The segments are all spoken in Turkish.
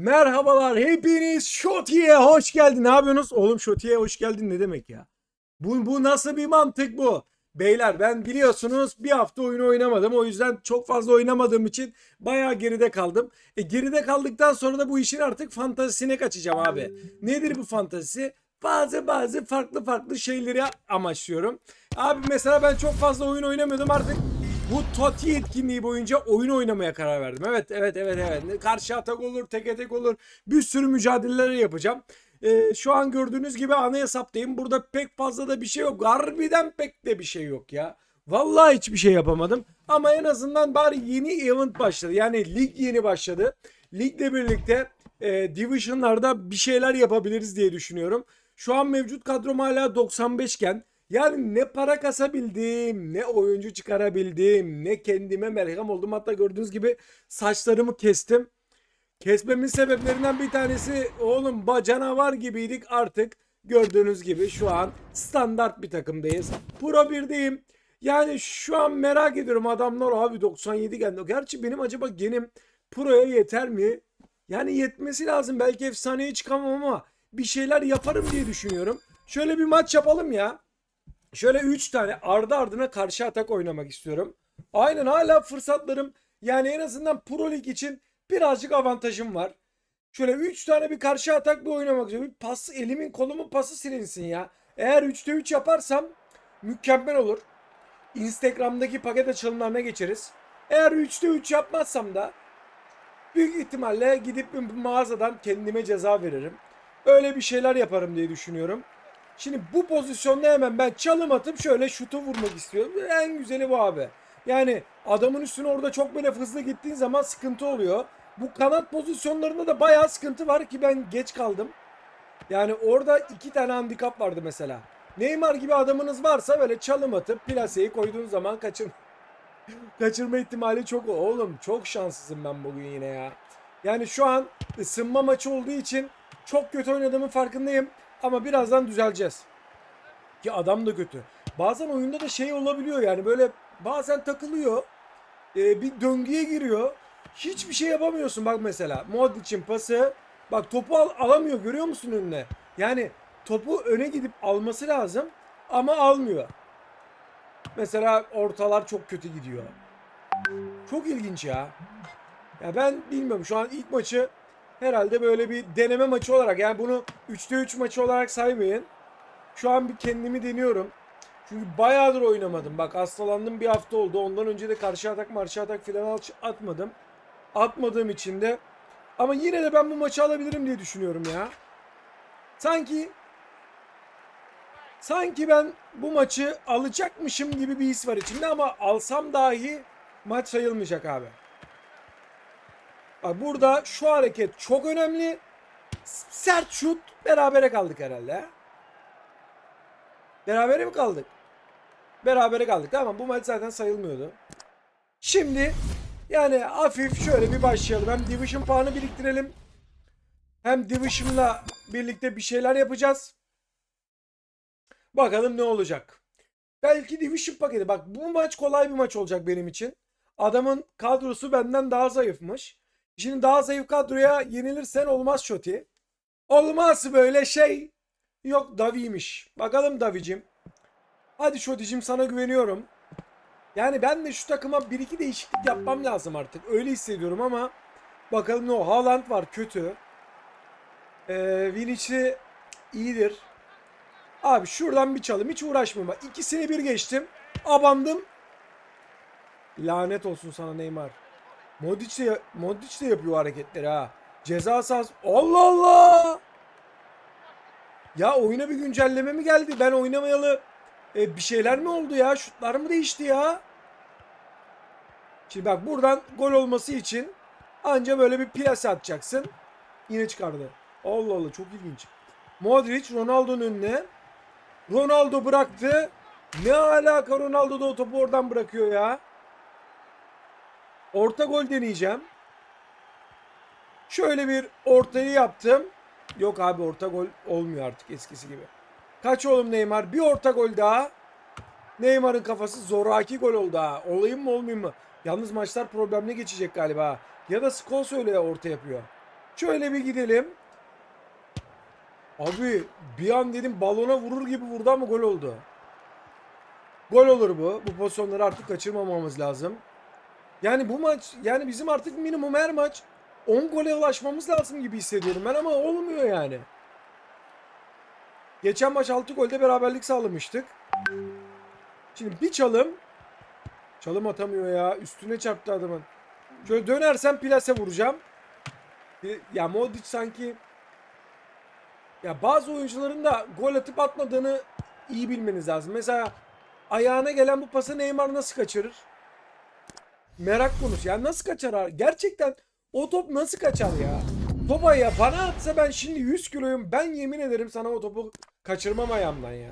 Merhabalar hepiniz Şoti'ye hoş geldin. Ne yapıyorsunuz? Oğlum Şoti'ye hoş geldin ne demek ya? Bu, bu nasıl bir mantık bu? Beyler ben biliyorsunuz bir hafta oyunu oynamadım. O yüzden çok fazla oynamadığım için bayağı geride kaldım. E geride kaldıktan sonra da bu işin artık fantazisine kaçacağım abi. Nedir bu fantazisi? Bazı bazı farklı farklı şeyleri amaçlıyorum. Abi mesela ben çok fazla oyun oynamıyordum artık bu TOTI etkinliği boyunca oyun oynamaya karar verdim. Evet evet evet evet. Karşı atak olur, tek tek olur. Bir sürü mücadeleler yapacağım. Ee, şu an gördüğünüz gibi ana hesaptayım. Burada pek fazla da bir şey yok. Harbiden pek de bir şey yok ya. Vallahi hiçbir şey yapamadım. Ama en azından bari yeni event başladı. Yani lig yeni başladı. Ligle birlikte e, Division'larda bir şeyler yapabiliriz diye düşünüyorum. Şu an mevcut kadrom hala 95 iken yani ne para kasabildim, ne oyuncu çıkarabildim, ne kendime merhem oldum. Hatta gördüğünüz gibi saçlarımı kestim. Kesmemin sebeplerinden bir tanesi oğlum canavar gibiydik artık. Gördüğünüz gibi şu an standart bir takımdayız. Pro 1'deyim. Yani şu an merak ediyorum adamlar abi 97 geldi. Gerçi benim acaba genim Pro'ya yeter mi? Yani yetmesi lazım. Belki efsaneye çıkamam ama bir şeyler yaparım diye düşünüyorum. Şöyle bir maç yapalım ya. Şöyle 3 tane ardı ardına karşı atak oynamak istiyorum. Aynen hala fırsatlarım yani en azından Pro Lig için birazcık avantajım var. Şöyle 3 tane bir karşı atak bir oynamak istiyorum. Bir pas elimin kolumun pası silinsin ya. Eğer 3'te 3 yaparsam mükemmel olur. Instagram'daki paket açılımlarına geçeriz. Eğer 3'te 3 yapmazsam da büyük ihtimalle gidip bir mağazadan kendime ceza veririm. Öyle bir şeyler yaparım diye düşünüyorum. Şimdi bu pozisyonda hemen ben çalım atıp şöyle şutu vurmak istiyorum. En güzeli bu abi. Yani adamın üstüne orada çok böyle hızlı gittiğin zaman sıkıntı oluyor. Bu kanat pozisyonlarında da bayağı sıkıntı var ki ben geç kaldım. Yani orada iki tane handikap vardı mesela. Neymar gibi adamınız varsa böyle çalım atıp plaseyi koyduğun zaman kaçır kaçırma ihtimali çok oğlum çok şanssızım ben bugün yine ya. Yani şu an ısınma maçı olduğu için çok kötü oynadığımın farkındayım. Ama birazdan düzeleceğiz. Ki adam da kötü. Bazen oyunda da şey olabiliyor yani böyle bazen takılıyor. e, bir döngüye giriyor. Hiçbir şey yapamıyorsun bak mesela. Modric'in pası. Bak topu al, alamıyor görüyor musun önüne? Yani topu öne gidip alması lazım ama almıyor. Mesela ortalar çok kötü gidiyor. Çok ilginç ya. Ya ben bilmiyorum şu an ilk maçı herhalde böyle bir deneme maçı olarak yani bunu 3'te 3 maçı olarak saymayın. Şu an bir kendimi deniyorum. Çünkü bayağıdır oynamadım. Bak hastalandım bir hafta oldu. Ondan önce de karşı atak marşı atak filan atmadım. Atmadığım için de ama yine de ben bu maçı alabilirim diye düşünüyorum ya. Sanki sanki ben bu maçı alacakmışım gibi bir his var içimde ama alsam dahi maç sayılmayacak abi. Burada şu hareket çok önemli. Sert şut berabere kaldık herhalde. Berabere mi kaldık? Berabere kaldık tamam bu maç zaten sayılmıyordu. Şimdi yani hafif şöyle bir başlayalım. Hem Division puanı biriktirelim. Hem Division'la birlikte bir şeyler yapacağız. Bakalım ne olacak. Belki Division paketi. Bak bu maç kolay bir maç olacak benim için. Adamın kadrosu benden daha zayıfmış. Şimdi daha zayıf kadroya yenilirsen olmaz Şoti. Olmaz böyle şey. Yok Davi'ymiş. Bakalım Davi'cim. Hadi Şoti'cim sana güveniyorum. Yani ben de şu takıma bir iki değişiklik yapmam lazım artık. Öyle hissediyorum ama bakalım ne o. Haaland var kötü. Ee, Vinicius iyidir. Abi şuradan bir çalım hiç uğraşmama. İkisini bir geçtim. Abandım. Lanet olsun sana Neymar. Modric de, Modric de yapıyor hareketleri ha. Ceza sahası. Allah Allah. Ya oyuna bir güncelleme mi geldi? Ben oynamayalı e, bir şeyler mi oldu ya? Şutlar mı değişti ya? Şimdi bak buradan gol olması için anca böyle bir plase atacaksın. Yine çıkardı. Allah Allah çok ilginç. Modric Ronaldo'nun önüne. Ronaldo bıraktı. Ne alaka Ronaldo da o topu oradan bırakıyor ya. Orta gol deneyeceğim. Şöyle bir ortayı yaptım. Yok abi orta gol olmuyor artık eskisi gibi. Kaç oğlum Neymar? Bir orta gol daha. Neymar'ın kafası zoraki gol oldu ha. Olayım mı olmayayım mı? Yalnız maçlar problemli geçecek galiba. Ya da Scholes öyle orta yapıyor. Şöyle bir gidelim. Abi bir an dedim balona vurur gibi vurdu ama gol oldu. Gol olur bu. Bu pozisyonları artık kaçırmamamız lazım. Yani bu maç yani bizim artık minimum her maç 10 gole ulaşmamız lazım gibi hissediyorum ben ama olmuyor yani. Geçen maç 6 golde beraberlik sağlamıştık. Şimdi bir çalım. Çalım atamıyor ya. Üstüne çarptı adamın. Şöyle dönersem plase vuracağım. Ya Modric sanki ya bazı oyuncuların da gol atıp atmadığını iyi bilmeniz lazım. Mesela ayağına gelen bu pası Neymar nasıl kaçırır? Merak konusu. Ya nasıl kaçar? Gerçekten o top nasıl kaçar ya? Top ayağı bana atsa ben şimdi 100 kiloyum. Ben yemin ederim sana o topu kaçırmam ayağımdan ya.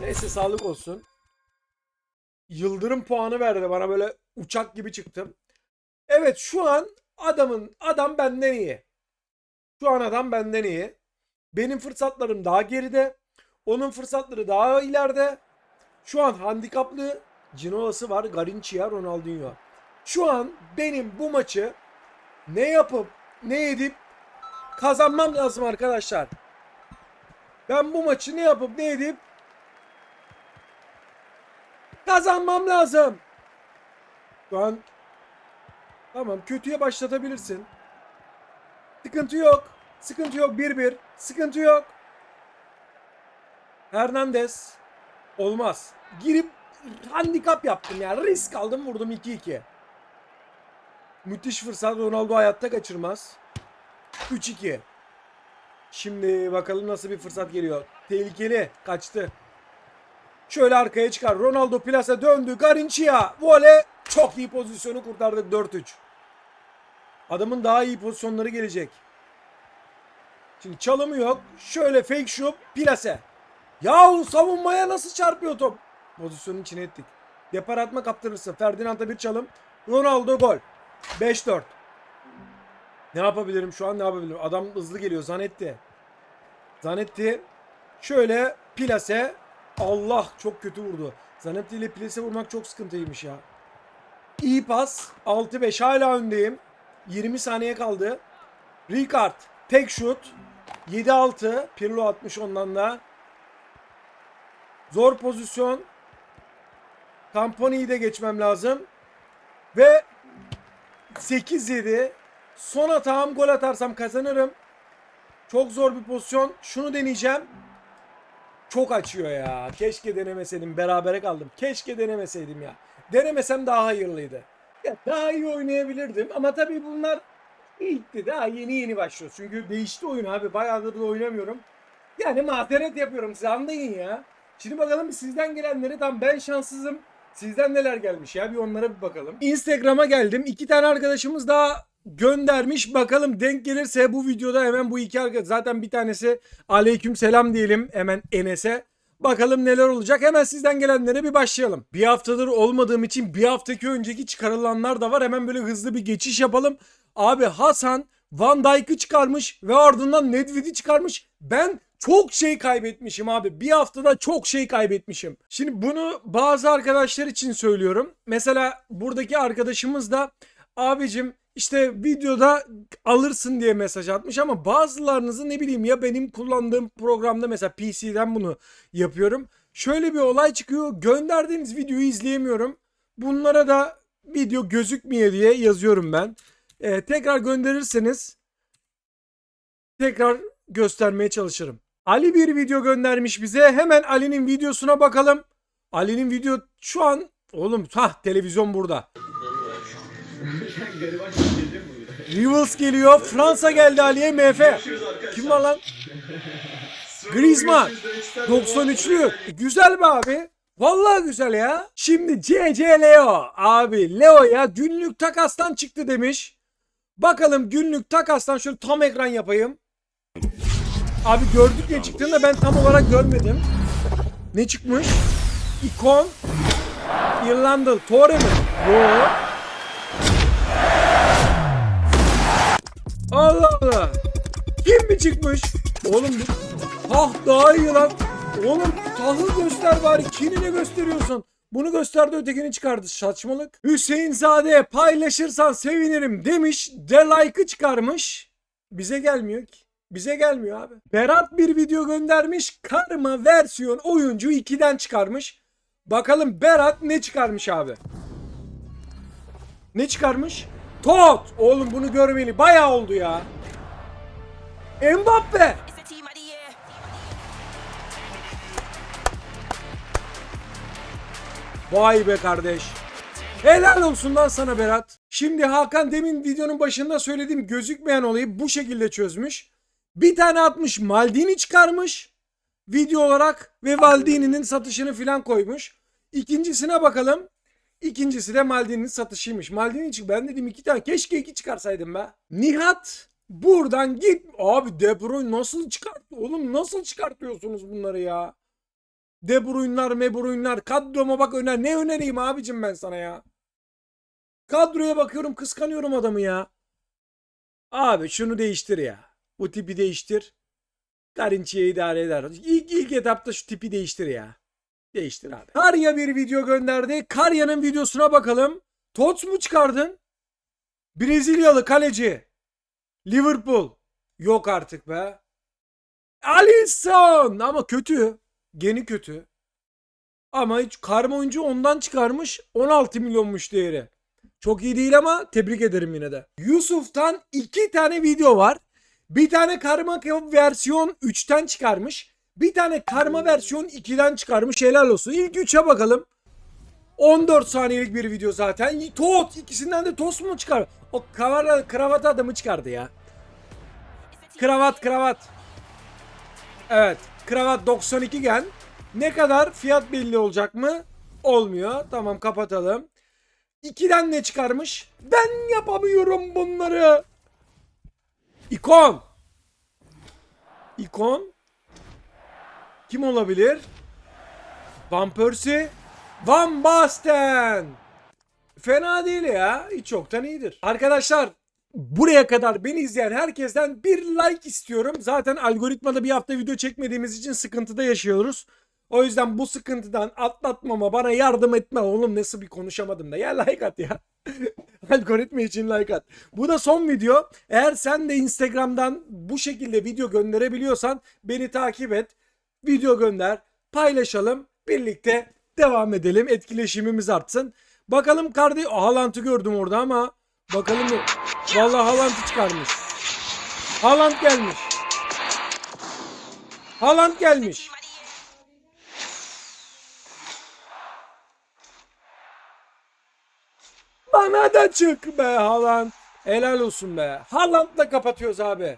Neyse sağlık olsun. Yıldırım puanı verdi bana böyle uçak gibi çıktım. Evet şu an adamın adam benden iyi. Şu an adam benden iyi. Benim fırsatlarım daha geride. Onun fırsatları daha ileride. Şu an handikaplı Cinoa'sı var. Garinçia, Ronaldinho. Şu an benim bu maçı ne yapıp ne edip kazanmam lazım arkadaşlar. Ben bu maçı ne yapıp ne edip kazanmam lazım. Şu an tamam kötüye başlatabilirsin. Sıkıntı yok. Sıkıntı yok 1-1. Sıkıntı yok. Hernandez. Olmaz. Girip handikap yaptım yani. Risk aldım vurdum 2-2. Müthiş fırsat. Ronaldo hayatta kaçırmaz. 3-2. Şimdi bakalım nasıl bir fırsat geliyor. Tehlikeli. Kaçtı. Şöyle arkaya çıkar. Ronaldo plasa döndü. Garinçia. Vole. Çok iyi pozisyonu kurtardık 4-3. Adamın daha iyi pozisyonları gelecek. Şimdi çalımı yok. Şöyle fake shoot. Plase. Yahu savunmaya nasıl çarpıyor top? Pozisyonun içine ettik. Depar atma kaptırırsın. Ferdinand'a bir çalım. Ronaldo gol. 5-4. Ne yapabilirim şu an ne yapabilirim? Adam hızlı geliyor. Zanetti. Zanetti. Şöyle plase. Allah çok kötü vurdu. Zanetti ile plase vurmak çok sıkıntıymış ya. İyi pas. 6-5 hala öndeyim. 20 saniye kaldı. Ricard tek şut. 7-6. Pirlo atmış ondan da. Zor pozisyon. Campani'yi de geçmem lazım. Ve 8-7. Son hatam gol atarsam kazanırım. Çok zor bir pozisyon. Şunu deneyeceğim. Çok açıyor ya. Keşke denemeseydim. Berabere kaldım. Keşke denemeseydim ya. Denemesem daha hayırlıydı. Ya daha iyi oynayabilirdim ama tabii bunlar ilkti. Daha yeni yeni başlıyoruz. Çünkü değişti oyun abi. Bayağıdır da oynamıyorum. Yani mazeret yapıyorum size anlayın ya. Şimdi bakalım sizden gelenleri tam ben şanssızım. Sizden neler gelmiş ya bir onlara bir bakalım. Instagram'a geldim. İki tane arkadaşımız daha göndermiş. Bakalım denk gelirse bu videoda hemen bu iki arkadaş. Zaten bir tanesi aleyküm selam diyelim hemen Enes'e. Bakalım neler olacak. Hemen sizden gelenlere bir başlayalım. Bir haftadır olmadığım için bir haftaki önceki çıkarılanlar da var. Hemen böyle hızlı bir geçiş yapalım. Abi Hasan Van Dijk'ı çıkarmış ve ardından Nedved'i çıkarmış. Ben çok şey kaybetmişim abi. Bir haftada çok şey kaybetmişim. Şimdi bunu bazı arkadaşlar için söylüyorum. Mesela buradaki arkadaşımız da abicim işte videoda alırsın diye mesaj atmış ama bazılarınızı ne bileyim ya benim kullandığım programda mesela PC'den bunu yapıyorum. Şöyle bir olay çıkıyor. Gönderdiğiniz videoyu izleyemiyorum. Bunlara da video gözükmüyor diye yazıyorum ben. Ee, tekrar gönderirseniz tekrar göstermeye çalışırım. Ali bir video göndermiş bize. Hemen Ali'nin videosuna bakalım. Ali'nin video şu an oğlum ha televizyon burada. Rivals geliyor. Fransa geldi Ali'ye MF. Kim var lan? Griezmann. 93'lü. E, Güzel be abi. Vallahi güzel ya. Şimdi CC Leo. Abi Leo ya günlük takastan çıktı demiş. Bakalım günlük takastan şöyle tam ekran yapayım. Abi gördük ya çıktığında ben tam olarak görmedim. Ne çıkmış? İkon. İrlanda. Torre mi? Yo. Allah Allah. Kim mi çıkmış? Oğlum bu- Tah daha iyi lan. Oğlum tahı göster bari. Kinini gösteriyorsun. Bunu gösterdi ötekini çıkardı. Saçmalık. Hüseyin Zade paylaşırsan sevinirim demiş. De like'ı çıkarmış. Bize gelmiyor ki. Bize gelmiyor abi. Berat bir video göndermiş. Karma versiyon oyuncu 2'den çıkarmış. Bakalım Berat ne çıkarmış abi. Ne çıkarmış? Tot! Oğlum bunu görmeli. Bayağı oldu ya. Mbappe! Vay be kardeş. Helal olsun lan sana Berat. Şimdi Hakan demin videonun başında söylediğim gözükmeyen olayı bu şekilde çözmüş. Bir tane atmış Maldini çıkarmış video olarak ve Maldini'nin satışını filan koymuş. İkincisine bakalım. İkincisi de Maldini'nin satışıymış. Maldini çık. Ben dedim iki tane. Keşke iki çıkarsaydım be. Nihat buradan git. Abi De Bruyne nasıl çıkart? Oğlum nasıl çıkartıyorsunuz bunları ya? De Bruyne'lar, Me Bruyne'lar. Kadroma bak öner. Ne önereyim abicim ben sana ya? Kadroya bakıyorum kıskanıyorum adamı ya. Abi şunu değiştir ya. Bu tipi değiştir. Garinçi'ye idare eder. İlk, ilk etapta şu tipi değiştir ya. Değiştir abi. Karya bir video gönderdi. Karya'nın videosuna bakalım. Tots mu çıkardın? Brezilyalı kaleci. Liverpool. Yok artık be. Alisson ama kötü. Geni kötü. Ama hiç karma oyuncu ondan çıkarmış 16 milyonmuş değeri. Çok iyi değil ama tebrik ederim yine de. Yusuf'tan iki tane video var. Bir tane karma versiyon 3'ten çıkarmış. Bir tane karma versiyon 2'den çıkarmış. Helal olsun. İlk 3'e bakalım. 14 saniyelik bir video zaten. Tot ikisinden de tost mu çıkar? O kravat, kravat adamı çıkardı ya. Kravat kravat. Evet. Kravat 92 gen. Ne kadar fiyat belli olacak mı? Olmuyor. Tamam kapatalım. 2'den ne çıkarmış? Ben yapamıyorum bunları. İkon. İkon. Kim olabilir? Van Persie. Van Basten. Fena değil ya. Hiç çoktan iyidir. Arkadaşlar buraya kadar beni izleyen herkesten bir like istiyorum. Zaten algoritmada bir hafta video çekmediğimiz için sıkıntıda yaşıyoruz. O yüzden bu sıkıntıdan atlatmama bana yardım etme. Oğlum nasıl bir konuşamadım da. Ya like at ya. Algoritma için like at. Bu da son video. Eğer sen de Instagram'dan bu şekilde video gönderebiliyorsan beni takip et. Video gönder. Paylaşalım. Birlikte devam edelim. Etkileşimimiz artsın. Bakalım kardeş... Haaland'ı gördüm orada ama bakalım. Vallahi Haaland'ı çıkarmış. Haaland gelmiş. Haaland gelmiş. Da çık be Haaland. Helal olsun be. Haaland'la kapatıyoruz abi.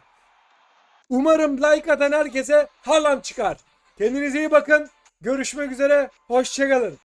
Umarım like atan herkese Haaland çıkar. Kendinize iyi bakın. Görüşmek üzere. Hoşçakalın.